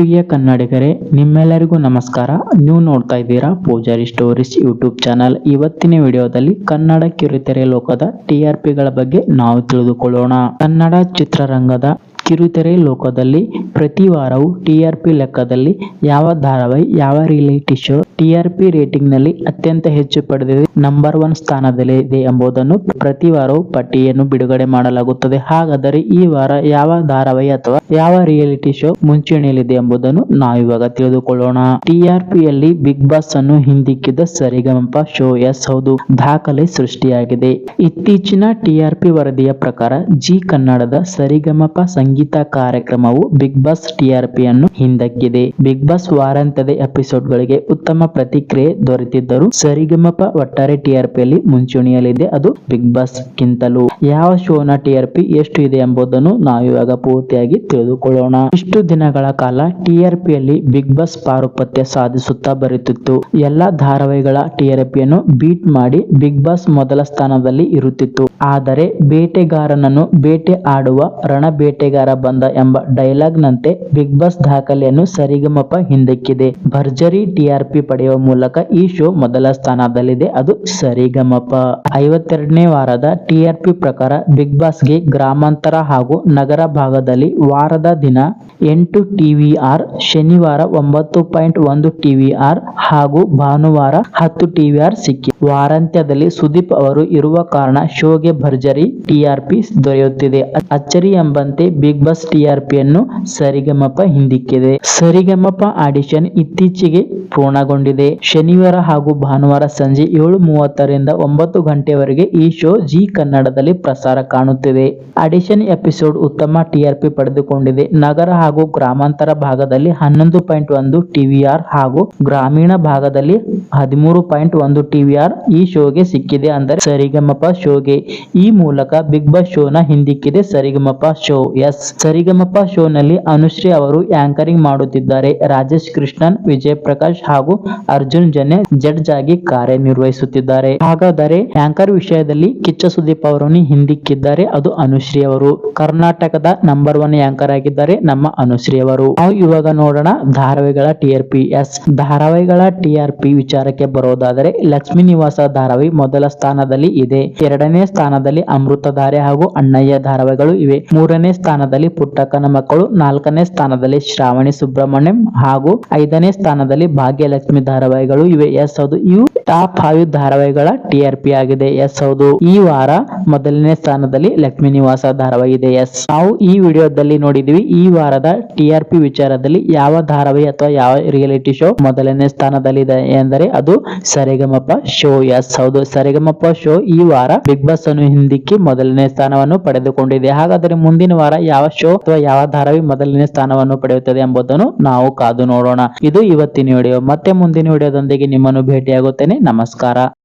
ಪ್ರಿಯ ಕನ್ನಡಿಗರೇ, ನಿಮ್ಮೆಲ್ಲರಿಗೂ ನಮಸ್ಕಾರ. ನೀವು ನೋಡ್ತಾ ಇದ್ದೀರಾ ಪೂಜಾರಿ ಸ್ಟೋರೀಸ್ ಯೂಟ್ಯೂಬ್ ಚಾನಲ್. ಇವತ್ತಿನ ವಿಡಿಯೋದಲ್ಲಿ ಕನ್ನಡ ಕಿರುತೆರೆ ಲೋಕದ ಟಿ ಆರ್ ಪಿಗಳ ಬಗ್ಗೆ ನಾವು ತಿಳಿದುಕೊಳ್ಳೋಣ. ಕನ್ನಡ ಚಿತ್ರರಂಗದ ಕಿರುತೆರೆ ಲೋಕದಲ್ಲಿ ಪ್ರತಿ ವಾರವೂ ಟಿ ಆರ್ ಪಿ ಲೆಕ್ಕದಲ್ಲಿ ಯಾವ ಧಾರಾವಾಹಿ, ಯಾವ reality show T R P ರೇಟಿಂಗ್ನಲ್ಲಿ ಅತ್ಯಂತ ಹೆಚ್ಚು ಪಡೆದಿದೆ. ನಂಬರ್ ಒನ್ ಸ್ಥಾನದಲ್ಲಿ ಇದೆ ಎಂಬುದನ್ನು ಪ್ರತಿ ವಾರವೂ ಪಟ್ಟಿಯನ್ನು ಬಿಡುಗಡೆ ಮಾಡಲಾಗುತ್ತದೆ. ಹಾಗಾದರೆ ಈ ವಾರ ಯಾವ ಧಾರಾವಾಹಿ ಅಥವಾ ಯಾವ ರಿಯಾಲಿಟಿ ಶೋ ಮುಂಚೂಣಿಯಲ್ಲಿದೆ ಎಂಬುದನ್ನು ನಾವಿವಾಗ ತಿಳಿದುಕೊಳ್ಳೋಣ. ಟಿಆರ್ಪಿಯಲ್ಲಿ ಬಿಗ್ ಬಾಸ್ ಅನ್ನು ಹಿಂದಿಕ್ಕಿದ ಸರಿಗಮಪ ಶೋ ಎಸ್ ಹೌದು, ದಾಖಲೆ ಸೃಷ್ಟಿಯಾಗಿದೆ. ಇತ್ತೀಚಿನ ಟಿಆರ್ಪಿ ವರದಿಯ ಪ್ರಕಾರ ಜಿ ಕನ್ನಡದ ಸರಿಗಮಪ ಸಂಗೀತ ಕಾರ್ಯಕ್ರಮವು ಬಿಗ್ ಬಾಸ್ ಟಿಆರ್ಪಿ ಅನ್ನು ಹಿಂದಕ್ಕಿದೆ. ಬಿಗ್ ಬಾಸ್ ವಾರಾಂತ್ಯದ ಎಪಿಸೋಡ್ಗಳಿಗೆ ಉತ್ತಮ ಪ್ರತಿಕ್ರಿಯೆ ದೊರೆತಿದ್ದರೂ ಸರಿಗಮಪ ಒಟ್ಟಾರೆ ಟಿ ಆರ್ ಪಿ ಯಲ್ಲಿ ಮುಂಚೂಣಿಯಲ್ಲಿದೆ. ಅದು ಬಿಗ್ ಬಾಸ್ ಗಿಂತಲೂ ಯಾವ ಶೋನ ಟಿ ಆರ್ ಪಿ ಎಷ್ಟು ಇದೆ ಎಂಬುದನ್ನು ನಾವು ಇವಾಗ ಪೂರ್ತಿಯಾಗಿ ತಿಳಿದುಕೊಳ್ಳೋಣ. ಇಷ್ಟು ದಿನಗಳ ಕಾಲ ಟಿ ಯಲ್ಲಿ ಬಿಗ್ ಬಾಸ್ ಪಾರುಪತ್ಯ ಸಾಧಿಸುತ್ತಾ ಬರುತ್ತಿತ್ತು. ಎಲ್ಲಾ ಧಾರಾವಾಹಿಗಳ ಟಿ ಯನ್ನು ಬೀಟ್ ಮಾಡಿ ಬಿಗ್ ಬಾಸ್ ಮೊದಲ ಸ್ಥಾನದಲ್ಲಿ ಇರುತ್ತಿತ್ತು. ಆದರೆ ಬೇಟೆಗಾರನನ್ನು ಬೇಟೆ ಆಡುವ ರಣ ಬೇಟೆಗಾರ ಬಂದ ಎಂಬ ಡೈಲಾಗ್ ನಂತೆ ಬಿಗ್ ಬಾಸ್ ದಾಖಲೆಯನ್ನು ಸರಿಗಮಪ ಹಿಂದಕ್ಕಿದೆ. ಭರ್ಜರಿ ಟಿಆರ್ಪಿ ಪಡೆಯುವ ಮೂಲಕ ಈ ಶೋ ಮೊದಲ ಸ್ಥಾನದಲ್ಲಿದೆ. ಅದು ಸರಿಗಮಪ. ಐವತ್ತೆರಡನೇ ವಾರದ ಟಿಆರ್ಪಿ ಪ್ರಕಾರ ಬಿಗ್ ಬಾಸ್ಗೆ ಗ್ರಾಮಾಂತರ ಹಾಗೂ ನಗರ ಭಾಗದಲ್ಲಿ ವಾರದ ದಿನ ಎಂಟು ಟಿವಿಆರ್ ಶನಿವಾರ ಒಂಬತ್ತು ಪಾಯಿಂಟ್ ಒಂದು ಟಿವಿಆರ್ ಹಾಗೂ ಭಾನುವಾರ ಹತ್ತು ಟಿವಿಆರ್ ಸಿಕ್ಕಿ. ವಾರಾಂತ್ಯದಲ್ಲಿ ಸುದೀಪ್ ಅವರು ಇರುವ ಕಾರಣ ಶೋಗೆ ಭರ್ಜರಿ ಟಿಆರ್ಪಿ ದೊರೆಯುತ್ತಿದೆ. ಅಚ್ಚರಿ ಎಂಬಂತೆ ಬಿಗ್ ಬಾಸ್ ಟಿಆರ್ಪಿಯನ್ನು ಸರಿಗಮಪ ಹಿಂದಿಕ್ಕಿದೆ. ಸರಿಗಮಪ ಆಡಿಷನ್ ಇತ್ತೀಚೆಗೆ ಪೂರ್ಣಗೊಂಡಿದೆ. ಶನಿವಾರ ಹಾಗೂ ಭಾನುವಾರ ಸಂಜೆ ಏಳು ಮೂವತ್ತರಿಂದ ಒಂಬತ್ತು ಗಂಟೆವರೆಗೆ ಈ ಶೋ ಜಿ ಕನ್ನಡದಲ್ಲಿ ಪ್ರಸಾರ ಕಾಣುತ್ತಿದೆ. ಅಡಿಷನ್ ಎಪಿಸೋಡ್ ಉತ್ತಮ ಟಿಆರ್ಪಿ ಪಡೆದುಕೊಂಡಿದೆ. ನಗರ ಹಾಗೂ ಗ್ರಾಮಾಂತರ ಭಾಗದಲ್ಲಿ ಹನ್ನೊಂದು ಪಾಯಿಂಟ್ ಒಂದು ಟಿವಿಆರ್ ಹಾಗೂ ಗ್ರಾಮೀಣ ಭಾಗದಲ್ಲಿ ಹದಿಮೂರು ಪಾಯಿಂಟ್ ಒಂದು ಟಿವಿಆರ್ ಈ ಶೋಗೆ ಸಿಕ್ಕಿದೆ ಅಂದರೆ ಸರಿಗಮಪ ಶೋಗೆ. ಈ ಮೂಲಕ ಬಿಗ್ ಬಾಸ್ ಶೋನ ಹಿಂದಿಕ್ಕಿದೆ ಸರಿಗಮಪ ಶೋ. ಎಸ್. ಸರಿಗಮಪ ಶೋನಲ್ಲಿ ಅನುಶ್ರೀ ಅವರು ಆಂಕರಿಂಗ್ ಮಾಡುತ್ತಿದ್ದಾರೆ. ರಾಜೇಶ್ ಕೃಷ್ಣನ್, ವಿಜಯ್ ಪ್ರಕಾಶ್ ಹಾಗೂ ಅರ್ಜುನ್ ಜನೆ ಜಡ್ಜ್ ಆಗಿ ಕಾರ್ಯನಿರ್ವಹಿಸುತ್ತಿದ್ದಾರೆ ಹಾಗಾದರೆ ಆಂಕರ್ ವಿಷಯದಲ್ಲಿ ಕಿಚ್ಚ ಸುದೀಪ್ ಅವರನ್ನು ಹಿಂದಿಕ್ಕಿದ್ದಾರೆ. ಅದು ಅನುಶ್ರೀ ಅವರು. ಕರ್ನಾಟಕದ ನಂಬರ್ ಒನ್ ಆಂಕರ್ ಆಗಿದ್ದಾರೆ ನಮ್ಮ ಅನುಶ್ರೀ ಅವರು. ನಾವು ಇವಾಗ ನೋಡೋಣ ಧಾರಾವಾಹಿಗಳ ಟಿ ಆರ್ ಪಿ ಎಸ್ ಧಾರಾವಾಹಿಗಳ ಟಿ ಆರ್ ಪಿ ವಿಚಾರಕ್ಕೆ ಬರೋದಾದರೆ ಲಕ್ಷ್ಮೀ ನಿವಾಸ ಧಾರಾವಾಹಿ ಮೊದಲ ಸ್ಥಾನದಲ್ಲಿ ಇದೆ. ಎರಡನೇ ಸ್ಥಾನದಲ್ಲಿ ಅಮೃತಧಾರೆ ಹಾಗೂ ಅಣ್ಣಯ್ಯ ಧಾರಾವಾಹಿಗಳು ಇವೆ. ಮೂರನೇ ಸ್ಥಾನದಲ್ಲಿ ಪುಟ್ಟಕ್ಕನ ಮಕ್ಕಳು, ನಾಲ್ಕನೇ ಸ್ಥಾನದಲ್ಲಿ ಶ್ರಾವಣಿ ಸುಬ್ರಹ್ಮಣ್ಯಂ ಹಾಗೂ ಐದನೇ ಸ್ಥಾನದಲ್ಲಿ ಭಾಗ್ಯಲಕ್ಷ್ಮಿ ಧಾರಾವಾಹಿಗಳು ಇವೆ. ಎಸ್ ಅದು ಇವು ಟಾಪ್ ಫೈವ್ ಧಾರಾವಾಹಿಗಳ ಟಿ ಪಿ ಆಗಿದೆ. ಎಸ್, ಹೌದು. ಈ ವಾರ ಮೊದಲನೇ ಸ್ಥಾನದಲ್ಲಿ ಲಕ್ಷ್ಮೀ ನಿವಾಸ ಧಾರಾವಾಹಿ ಇದೆ. ಎಸ್, ನಾವು ಈ ವಿಡಿಯೋದಲ್ಲಿ ನೋಡಿದ್ವಿ, ಈ ವಾರದ ಟಿ ಪಿ ವಿಚಾರದಲ್ಲಿ ಯಾವ ಧಾರಾವಾಹಿ ಅಥವಾ ಯಾವ ರಿಯಾಲಿಟಿ ಶೋ ಮೊದಲನೇ ಸ್ಥಾನದಲ್ಲಿದೆ ಎಂದರೆ ಅದು ಸರಿಗಮಪ ಶೋ ಎಸ್, ಹೌದು. ಸರಿಗಮಪ ಶೋ ಈ ವಾರ ಬಿಗ್ ಬಾಸ್ ಅನ್ನು ಹಿಂದಿಕ್ಕಿ ಮೊದಲನೇ ಸ್ಥಾನವನ್ನು ಪಡೆದುಕೊಂಡಿದೆ. ಹಾಗಾದರೆ ಮುಂದಿನ ವಾರ ಯಾವ ಶೋ ಅಥವಾ ಯಾವ ಧಾರಾವಾಹಿ ಮೊದಲನೇ ಸ್ಥಾನವನ್ನು ಪಡೆಯುತ್ತದೆ ಎಂಬುದನ್ನು ನಾವು ಕಾದು ನೋಡೋಣ. ಇದು ಇವತ್ತಿನ ವಿಡಿಯೋ. ಮತ್ತೆ ಮುಂದಿನ ವಿಡಿಯೋದೊಂದಿಗೆ ನಿಮ್ಮನ್ನು ಭೇಟಿಯಾಗುತ್ತೇನೆ. ನಮಸ್ಕಾರ.